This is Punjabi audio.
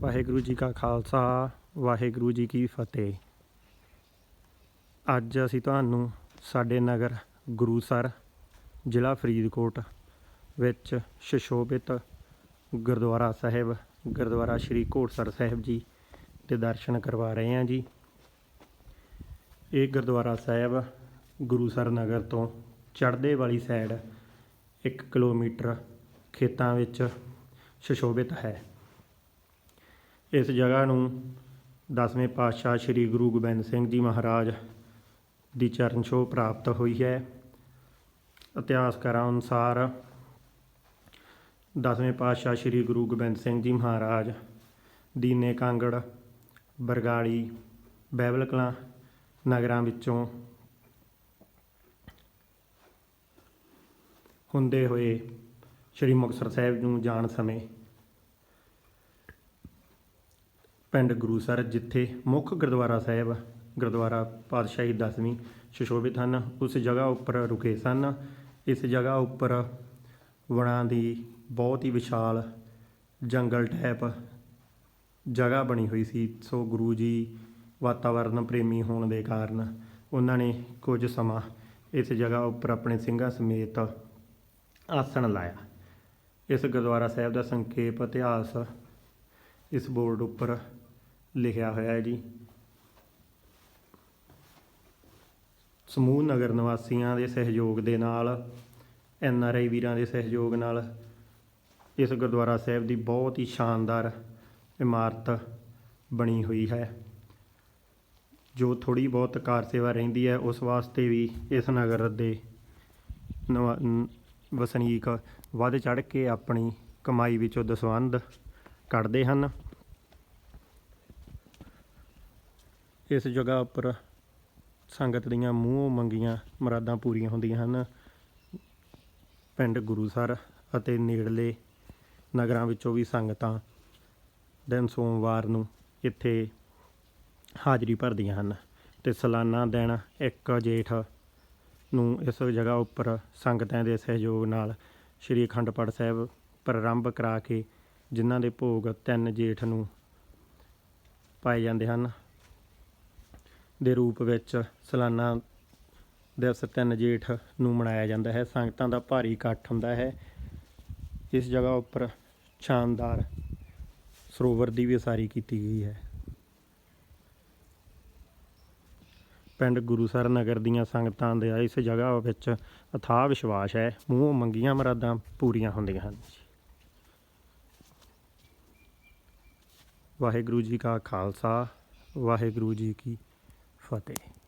ਵਾਹਿਗੁਰੂ ਜੀ ਕਾ ਖਾਲਸਾ, ਵਾਹਿਗੁਰੂ ਜੀ ਕੀ ਫਤਿਹ। ਅੱਜ ਅਸੀਂ ਤੁਹਾਨੂੰ ਸਾਡੇ ਨਗਰ ਗੁਰੂਸਰ, ਜ਼ਿਲ੍ਹਾ ਫਰੀਦਕੋਟ ਵਿੱਚ ਸ਼ਸ਼ੋਭਿਤ ਗੁਰਦੁਆਰਾ ਸਾਹਿਬ, ਗੁਰਦੁਆਰਾ ਸ਼੍ਰੀ ਘੋੜਸਰ ਸਾਹਿਬ ਜੀ ਦੇ ਦਰਸ਼ਨ ਕਰਵਾ ਰਹੇ ਹਾਂ ਜੀ। ਇਹ ਗੁਰਦੁਆਰਾ ਸਾਹਿਬ ਗੁਰੂਸਰ ਨਗਰ ਤੋਂ ਚੜ੍ਹਦੇ ਵਾਲੀ ਸਾਈਡ 1 ਕਿਲੋਮੀਟਰ ਖੇਤਾਂ ਵਿੱਚ ਸ਼ਸ਼ੋਭਿਤ ਹੈ। ਇਸ ਜਗ੍ਹਾ ਨੂੰ ਦਸਵੇਂ ਪਾਤਸ਼ਾਹ ਸ੍ਰੀ ਗੁਰੂ ਗੋਬਿੰਦ ਸਿੰਘ ਜੀ ਮਹਾਰਾਜ ਦੀ ਚਰਨ ਛੋਹ ਪ੍ਰਾਪਤ ਹੋਈ ਹੈ। ਇਤਿਹਾਸਕਾਰਾਂ ਅਨੁਸਾਰ ਦਸਵੇਂ ਪਾਤਸ਼ਾਹ ਸ੍ਰੀ ਗੁਰੂ ਗੋਬਿੰਦ ਸਿੰਘ ਜੀ ਮਹਾਰਾਜ, ਦੀਨੇ ਕਾਂਗੜ, ਬਰਗਾੜੀ, ਬਹਿਬਲ ਕਲਾਂ ਨਗਰਾਂ ਵਿੱਚੋਂ ਹੁੰਦੇ ਹੋਏ ਸ੍ਰੀ ਮੁਕਤਸਰ ਸਾਹਿਬ ਨੂੰ ਜਾਣ ਸਮੇਂ ਪਿੰਡ ਗੁਰੂਸਰ ਜਿੱਥੇ ਮੁੱਖ ਗੁਰਦੁਆਰਾ ਸਾਹਿਬ, ਗੁਰਦੁਆਰਾ ਪਾਤਸ਼ਾਹੀ ਦਸਵੀਂ ਸੁਸ਼ੋਭਿਤ ਹਨ, ਉਸ ਜਗ੍ਹਾ ਉੱਪਰ ਰੁਕੇ ਸਨ। ਇਸ ਜਗ੍ਹਾ ਉੱਪਰ ਵਣਾਂ ਦੀ ਬਹੁਤ ਹੀ ਵਿਸ਼ਾਲ ਜੰਗਲ ਟੈਪ ਜਗ੍ਹਾ ਬਣੀ ਹੋਈ ਸੀ। ਸੋ ਗੁਰੂ ਜੀ ਵਾਤਾਵਰਨ ਪ੍ਰੇਮੀ ਹੋਣ ਦੇ ਕਾਰਨ ਉਹਨਾਂ ਨੇ ਕੁਝ ਸਮਾਂ ਇਸ ਜਗ੍ਹਾ ਉੱਪਰ ਆਪਣੇ ਸਿੰਘਾਂ ਸਮੇਤ ਆਸਣ ਲਾਇਆ। ਇਸ ਗੁਰਦੁਆਰਾ ਸਾਹਿਬ ਦਾ ਸੰਖੇਪ ਇਤਿਹਾਸ ਇਸ ਬੋਰਡ ਉੱਪਰ ਲਿਖਿਆ ਹੋਇਆ ਹੈ ਜੀ। ਸਮੂਹ ਨਗਰ ਨਿਵਾਸੀਆਂ ਦੇ ਸਹਿਯੋਗ ਦੇ ਨਾਲ, ਐਨ ਆਰ ਆਈ ਵੀਰਾਂ ਦੇ ਸਹਿਯੋਗ ਨਾਲ ਇਸ ਗੁਰਦੁਆਰਾ ਸਾਹਿਬ ਦੀ ਬਹੁਤ ਹੀ ਸ਼ਾਨਦਾਰ ਇਮਾਰਤ ਬਣੀ ਹੋਈ ਹੈ। ਜੋ ਥੋੜੀ ਬਹੁਤ ਕਾਰ ਸੇਵਾ ਰਹਿੰਦੀ ਹੈ, ਉਸ ਵਾਸਤੇ ਵੀ ਇਸ ਨਗਰ ਦੇ ਨਵਾ- ਵਸਨੀਕ ਵੱਧ ਚੜ ਕੇ ਆਪਣੀ ਕਮਾਈ ਵਿੱਚੋਂ ਦਸਵੰਧ ਕੱਢਦੇ ਹਨ। ਇਸ ਜਗ੍ਹਾ ਉੱਪਰ ਸੰਗਤ ਦੀਆਂ ਮੂੰਹੋਂ ਮੰਗੀਆਂ ਮਰਾਦਾਂ ਪੂਰੀਆਂ ਹੁੰਦੀਆਂ ਹਨ। ਪਿੰਡ ਗੁਰੂਸਰ ਅਤੇ ਨੇੜਲੇ ਨਗਰਾਂ ਵਿੱਚੋਂ ਵੀ ਸੰਗਤਾਂ ਦਿਨ ਸੋਮਵਾਰ ਨੂੰ ਇੱਥੇ ਹਾਜ਼ਰੀ ਭਰਦੀਆਂ ਹਨ ਤੇ ਸਾਲਾਨਾ ਦਿਨ 1 ਜੇਠ ਨੂੰ ਇਸ ਜਗ੍ਹਾ ਉੱਪਰ ਸੰਗਤਾਂ ਦੇ ਸਹਿਯੋਗ ਨਾਲ ਸ਼੍ਰੀ ਅਖੰਡ ਪਾਠ ਸਾਹਿਬ ਪ੍ਰਾਰੰਭ ਕਰਾ ਕੇ ਜਿਨ੍ਹਾਂ ਦੇ ਭੋਗ 3 ਜੇਠ ਨੂੰ ਪਾਏ ਜਾਂਦੇ ਹਨ। ਦੇ ਰੂਪ ਵਿੱਚ ਸਾਲਾਨਾ ਦਿਵਸ 3 ਜੇਠ ਨੂੰ ਮਨਾਇਆ ਜਾਂਦਾ ਹੈ। ਸੰਗਤਾਂ ਦਾ ਭਾਰੀ ਇਕੱਠ ਹੁੰਦਾ ਹੈ। ਇਸ ਜਗ੍ਹਾ ਉੱਪਰ ਸ਼ਾਨਦਾਰ ਸਰੋਵਰ ਦੀ ਵੀ ਉਸਾਰੀ ਕੀਤੀ ਗਈ ਹੈ। ਪਿੰਡ ਗੁਰੂਸਰ ਨਗਰ ਦੀਆਂ ਸੰਗਤਾਂ ਦੇ ਇਸ ਜਗ੍ਹਾ ਵਿੱਚ ਅਥਾਹ ਵਿਸ਼ਵਾਸ ਹੈ। ਮੂੰਹੋਂ ਮੰਗੀਆਂ ਮਰਾਦਾਂ ਪੂਰੀਆਂ ਹੁੰਦੀਆਂ ਹਨ। ਵਾਹਿਗੁਰੂ ਜੀ ਕਾ ਖਾਲਸਾ, ਵਾਹਿਗੁਰੂ ਜੀ ਕੀ ਫਤਿਹ